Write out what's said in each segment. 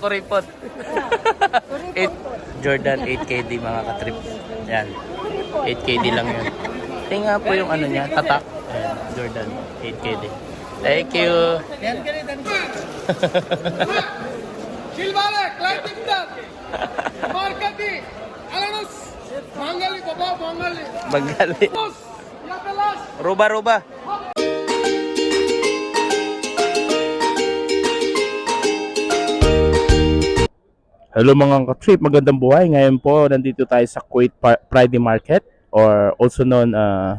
Kuripot. Eight, Jordan 8KD mga katrip. Yan. 8KD lang yun. Tingnan po yung ano niya, tatak. Ayan, Jordan 8KD. Thank you. Şilvale, Klaydim'den. Markati, Alanos. Bangali baba, Bangali. Yapelas. Ruba, ruba. Hello mga ka-trip, magandang buhay. Ngayon po, nandito tayo sa Kuwait Friday Market or also known uh,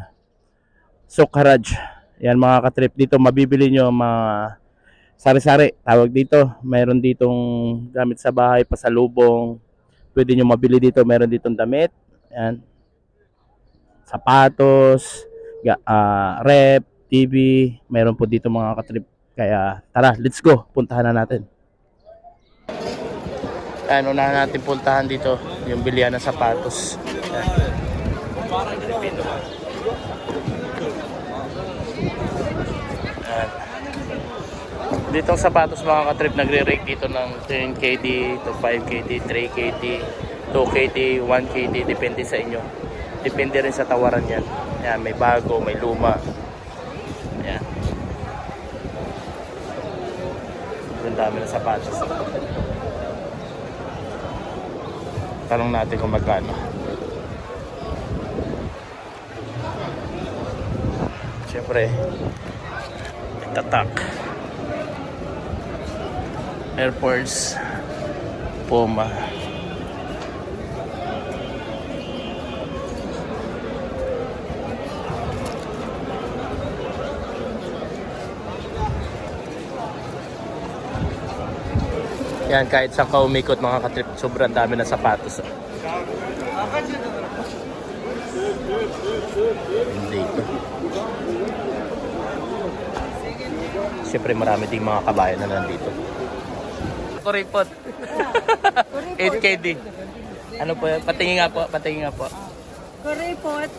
Sokaraj. Yan mga ka-trip, dito mabibili nyo mga sari-sari. Tawag dito, mayroon ditong gamit sa bahay, pasalubong. Pwede nyo mabili dito, mayroon ditong damit. Yan. Sapatos, ah, rep, TV, mayroon po dito mga ka-trip. Kaya tara, let's go. Puntahan na natin. Ayan, unahan natin puntahan dito yung bilihan ng sapatos. Ayan. Ayan. Dito ang sapatos mga katrip nagre-rate dito ng 10KD to 5KD, 3KD, 2KD, 1KD, depende sa inyo. Depende rin sa tawaran yan. Ayan, may bago, may luma. Ayan. Ang dami ng sapatos. Tanong natin kung magkano. Siyempre, tatak. Airports, Puma. Yan, kahit sa kaumikot mga katrip, sobrang dami ng sapatos. oh. Hindi ito. Siyempre marami ding mga kabayan na nandito. Kuripot. 8KD. Ano po? Patingin nga po, patingin nga po. Kuripot.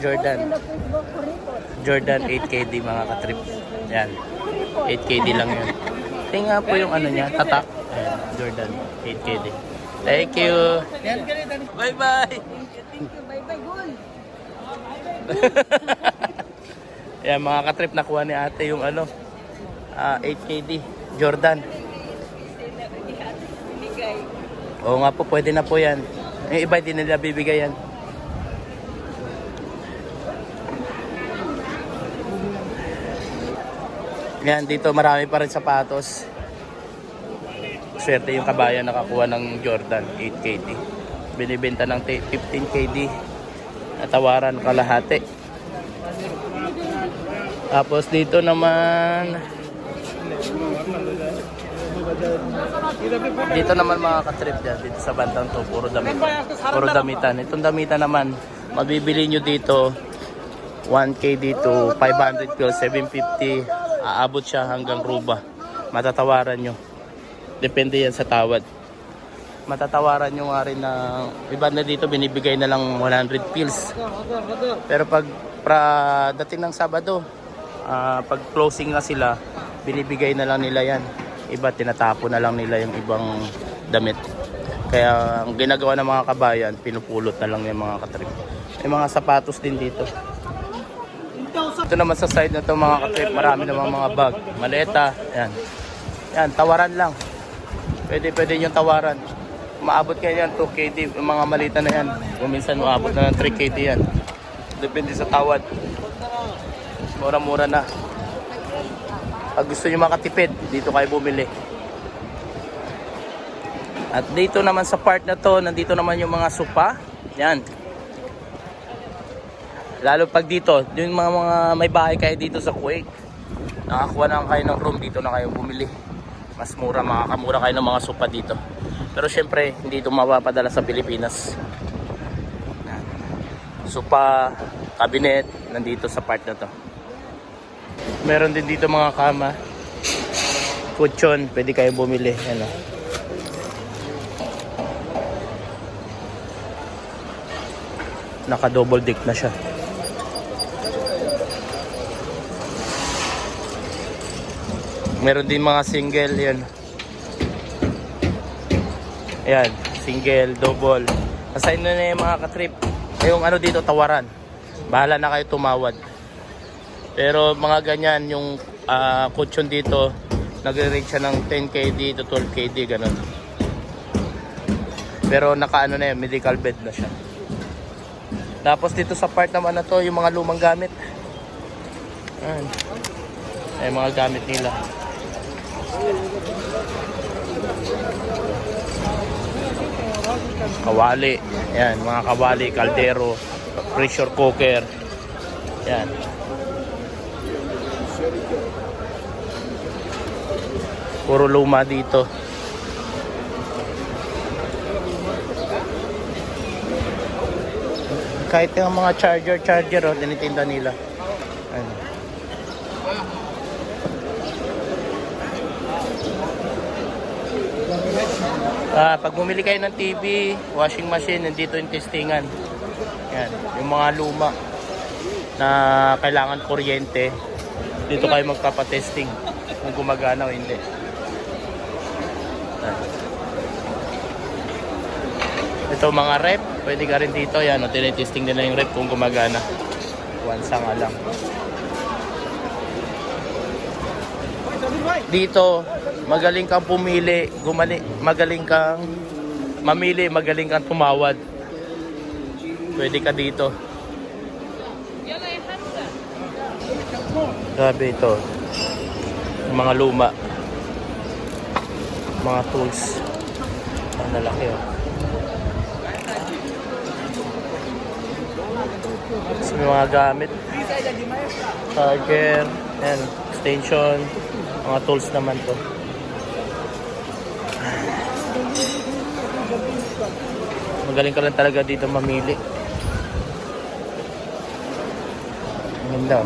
Jordan. Jordan 8KD mga katrip. Yan. 8KD lang yun. Tingnan po yung ano niya, tatak. Jordan 8KD. Thank you. Bye-bye. Thank you. Bye-bye, Gul. Ayan, mga katrip, nakuha ni ate yung ano, ah, 8KD, Jordan. Oo nga po, pwede na po yan. Yung iba, hindi nila bibigay yan. Yan, dito marami pa rin sapatos. Swerte yung kabayan nakakuha ng Jordan 8KD. Binibenta ng t- 15KD. Natawaran kalahati. Tapos dito naman dito naman mga katrip dyan, dito sa bandang to, puro damitan. Puro damitan. Itong damitan naman, mabibili nyo dito, 1K dito, 500 pills, 750, aabot siya hanggang ruba. Matatawaran nyo. Depende yan sa tawad. Matatawaran nyo nga rin na, iba na dito, binibigay na lang 100 pills. Pero pag pra, dating ng Sabado, ah, pag closing na sila, binibigay na lang nila yan. Iba, tinatapo na lang nila yung ibang damit. Kaya ang ginagawa ng mga kabayan, pinupulot na lang yung mga katrip. May mga sapatos din dito. Ito naman sa side na to mga katrip, marami namang mga bag, maleta, yan. Yan, tawaran lang. Pwede, pwede yung tawaran. Maabot kayo yan, 2KD, yung mga malita na yan. Kung minsan maabot na ng 3KD yan. Depende sa tawad. Mura-mura na. Pag gusto nyo makatipid, dito kayo bumili. At dito naman sa part na to, nandito naman yung mga supa. Yan. Lalo pag dito, yung mga, mga may bahay kayo dito sa Kuwait. Nakakuha na kayo ng room, dito na kayo bumili. Mas mura, makakamura kayo ng mga supa dito. Pero syempre, hindi ito mapapadala sa Pilipinas. Supa, cabinet, nandito sa part na to. Meron din dito mga kama. Kutsyon, pwede kayo bumili. Ano. Naka double deck na siya. Meron din mga single yan. Ayan, single, double. Assign na na yung mga katrip. Yung ano dito, tawaran. Bahala na kayo tumawad. Pero mga ganyan, yung uh, kutsyon dito, nagre-rate siya ng 10KD to 12KD, ganun. Pero nakaano na yan, medical bed na siya. Tapos dito sa part naman na to, yung mga lumang gamit. Ayan. Ay, mga gamit nila. Kawali. Ayan, mga kawali, kaldero, pressure cooker. Ayan. Puro luma dito. Kahit yung mga charger, charger, oh, tinitinda nila. Ah, pag bumili kayo ng TV, washing machine, nandito yung testingan. Yan, yung mga luma na kailangan kuryente, dito kayo magpapatesting kung gumagana o hindi. Ito mga rep, pwede ka rin dito. Yan, o, tinitesting nila yung rep kung gumagana. Once nga lang. Dito, magaling kang pumili, gumali, magaling kang mamili, magaling kang tumawad. Pwede ka dito. Grabe ito. Mga luma. Mga tools. Ang lalaki oh. Tapos may mga gamit. Charger. Yan. Extension. Mga tools naman to. Magaling ka lang talaga dito mamili. Ang ganda.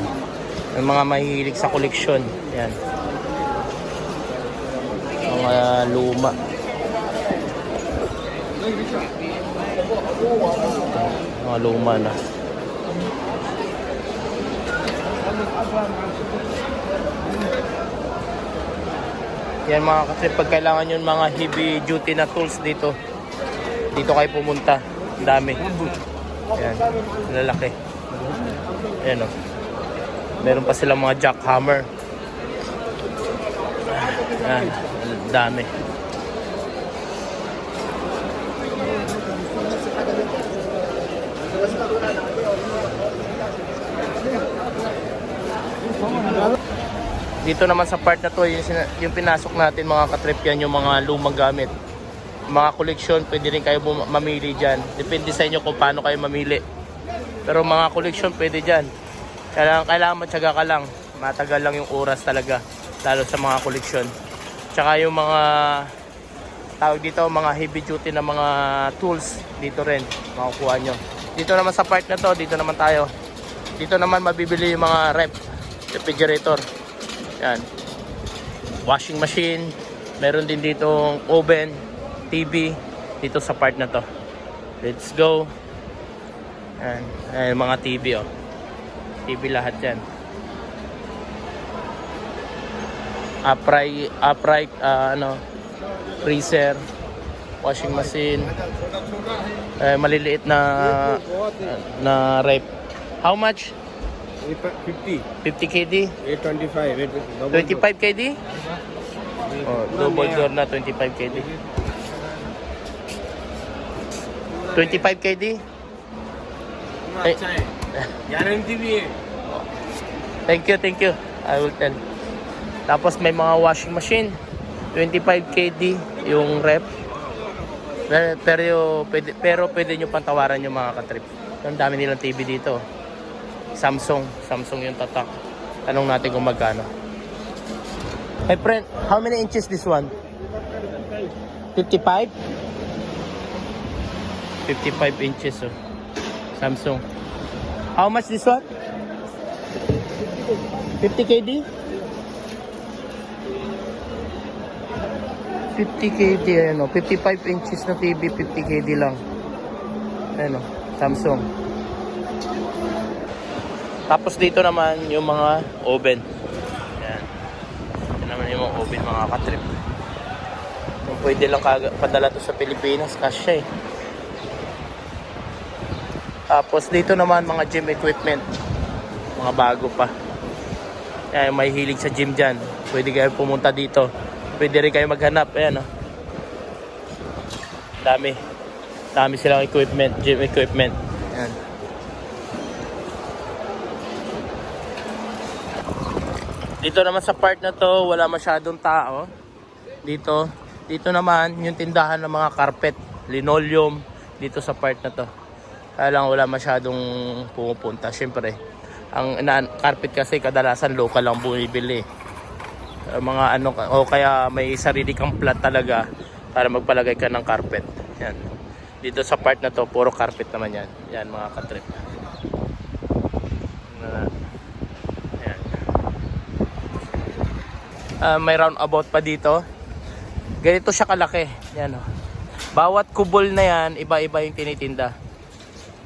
May mga mahihilig sa koleksyon. Yan. Mga luma. Mga luma na. Yan mga kasi pag kailangan yun mga heavy duty na tools dito. Dito kayo pumunta. Ang dami. Yan. Lalaki. Ayan o. Meron pa silang mga jackhammer. Yan. Ang dami. Dito naman sa part na to, yung, yung pinasok natin mga katrip yan, yung mga lumang gamit. Mga koleksyon, pwede rin kayo mamili dyan. Depende sa inyo kung paano kayo mamili. Pero mga koleksyon, pwede dyan. Kailangan, kailangan matyaga ka lang. Matagal lang yung oras talaga. Lalo sa mga koleksyon. Tsaka yung mga tawag dito, mga heavy duty na mga tools dito rin makukuha nyo. Dito naman sa part na to, dito naman tayo. Dito naman mabibili yung mga rep, refrigerator. Yan. Washing machine. Meron din dito oven, TV dito sa part na to. Let's go. Yan. Ayan, mga TV oh. TV lahat yan. Upright, upright, ah, ano, freezer, washing machine, eh, maliliit na na rep. How much? 50, 50 KD? 825, 25 KD? Oh, double door na 25 KD. 25 KD? Hey. Thank you, thank you. I will tell. Tapos may mga washing machine. 25 KD yung rep. Pero pwede, pero pwede nyo pantawaran yung mga katrip. Ang dami nilang TV dito. Samsung. Samsung yung tatak. Tanong natin kung magkano. Hey friend, how many inches this one? 55. 55? Inches oh. Samsung. How much this one? 50 KD? 50 KD, ano, 55 inches na TV, 50 KD lang. Ano, Samsung. Tapos dito naman yung mga oven. Yan. Yan naman yung mga oven, mga katrip. Kung pwede lang padala to sa Pilipinas, kasya eh. Tapos dito naman mga gym equipment. Mga bago pa. Kaya may hilig sa gym dyan. Pwede kayo pumunta dito. Pwede rin kayo maghanap. Ayan oh. Dami. Dami silang equipment, gym equipment. Ayan. Dito naman sa part na to, wala masyadong tao. Dito, dito naman yung tindahan ng mga carpet, linoleum dito sa part na to. Kaya lang wala masyadong pumupunta. Siyempre, ang na, carpet kasi kadalasan local lang bumibili. Uh, mga ano, o kaya may sarili kang plat talaga para magpalagay ka ng carpet. Yan. Dito sa part na to, puro carpet naman yan. Yan mga katrip. Na, yan. Ah, may roundabout pa dito. Ganito siya kalaki. Yan o. Bawat kubol na yan, iba-iba yung tinitinda.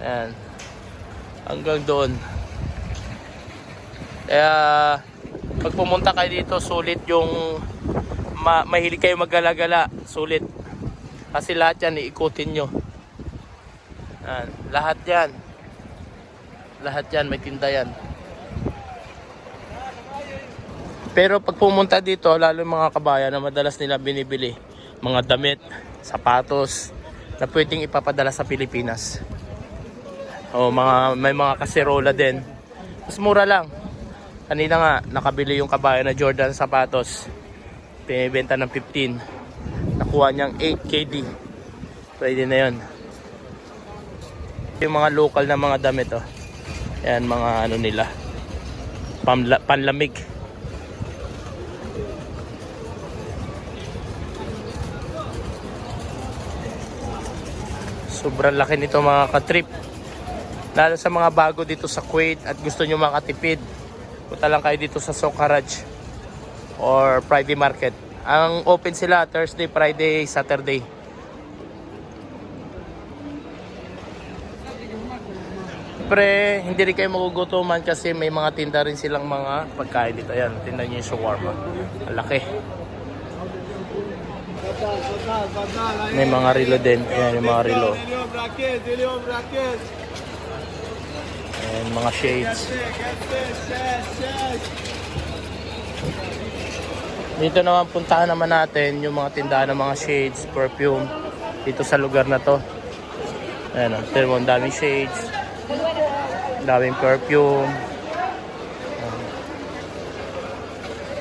Yan. Hanggang doon. Kaya, pag pumunta kayo dito, sulit yung ma mahilig kayo maggala-gala. Sulit. Kasi lahat yan, iikutin nyo. Yan. Lahat yan. Lahat yan, may tinda yan. Pero pag pumunta dito, lalo mga kabayan na madalas nila binibili, mga damit, sapatos, na pwedeng ipapadala sa Pilipinas. O mga, may mga kaserola din. Mas mura lang. Kanina nga, nakabili yung kabayan na Jordan sapatos. Pinibenta ng 15. Nakuha niyang 8 KD. Pwede na yun. Yung mga local na mga damit, oh. Yan, mga ano nila. Pamla, panlamig. Sobrang laki nito mga katrip. Lalo sa mga bago dito sa Kuwait at gusto nyo makatipid. Punta lang kayo dito sa Sokaraj or Friday Market. Ang open sila Thursday, Friday, Saturday. Siyempre, hindi rin kayo magugutuman kasi may mga tinda rin silang mga pagkain dito. Ayan, tinda nyo yung shawarma. Ang laki. May mga rilo din. Ayan, yung mga rilo. Ayan, mga shades. Dito naman puntahan naman natin yung mga tindahan ng mga shades, perfume dito sa lugar na to. Ayan, tignan mo, daming shades. Daming perfume.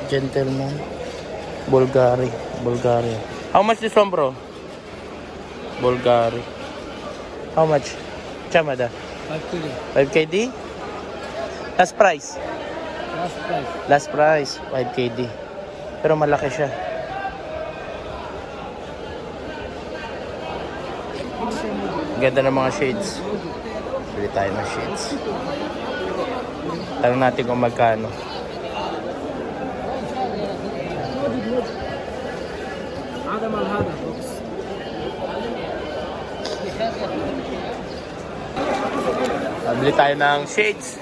Gentleman. Bulgari. Bulgari. How much this one, bro? Bulgari. How much? Chamada. 5KD? Last price? Last price. Last price, 5KD. Pero malaki siya. Ganda ng mga shades. Bili tayo ng shades. Tanong natin kung magkano. هذا مال هذا Pabili tayo ng shades.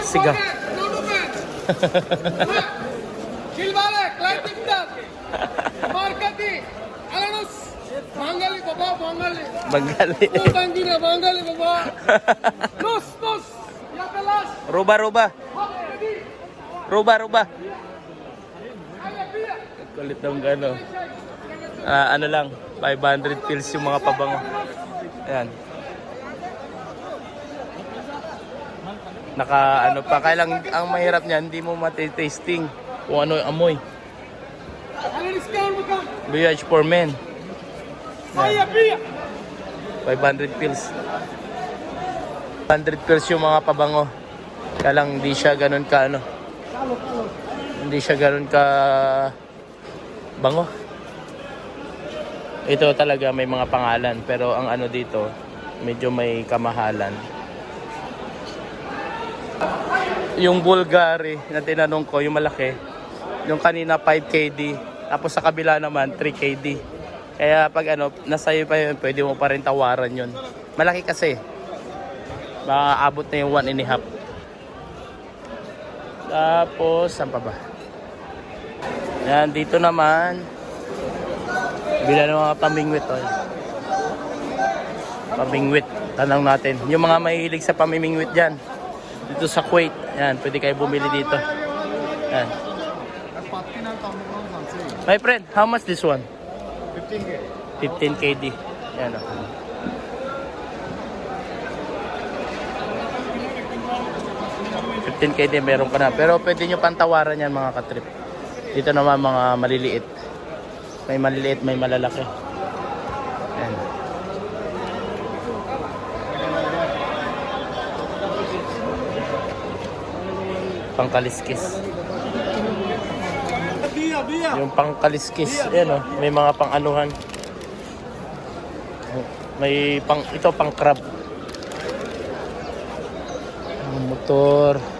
Siga. Silvale, Clyde Tiptas, Markati, Alanus, Bangali Baba, Bangali. Bangali. Bangali, Bangali Baba. Nus, Nus, Yakalas. Roba, Roba. Roba, Roba. Kulit ng gano. Uh, ah, ano lang. 500 pills yung mga pabango. Ayan. Naka ano pa, kaya lang ang mahirap niyan, hindi mo matitasting kung ano yung amoy. BH for men. Pia. 500 pills. 100 pills yung mga pabango. Kaya lang hindi siya ganun ka ano. Hindi siya ganun ka bango. Ito talaga may mga pangalan pero ang ano dito medyo may kamahalan. Yung Bulgari na tinanong ko, yung malaki, yung kanina 5KD, tapos sa kabila naman 3KD. Kaya pag ano, nasa iyo pa yun, pwede mo pa rin tawaran yun. Malaki kasi. Baka abot na yung 1 and a half. Tapos, saan pa ba? Yan, dito naman. Bila ng mga pamingwit. Oh. Pamingwit. Tanong natin. Yung mga mahilig sa pamimingwit dyan. Dito sa Kuwait. Yan, pwede kayo bumili dito. Yan. My friend, how much this one? 15k. 15 KD. Yan oh. o. Fifteen KD meron ka na. Pero pwede nyo pantawaran yan mga katrip. Dito naman mga maliliit. May maliliit, may malalaki. Yan. Pangkaliskis. Yung pangkaliskis, yan oh, may mga pang-anuhan. May pang ito pang crab. Motor.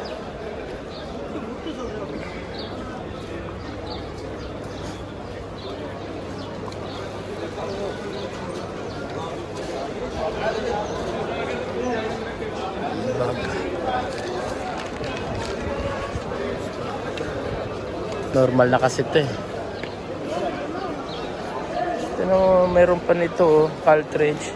Normal na kasi ito eh. Ano, mayroon pa nito, oh, cartridge.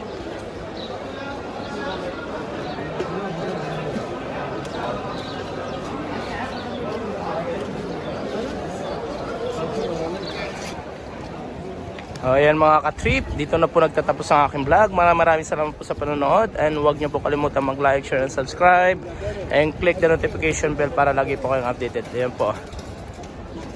Oh, ayan mga ka-trip, dito na po nagtatapos ang aking vlog. Maraming maraming salamat po sa panonood and huwag niyo po kalimutan mag-like, share, and subscribe and click the notification bell para lagi po kayong updated. Ayan po.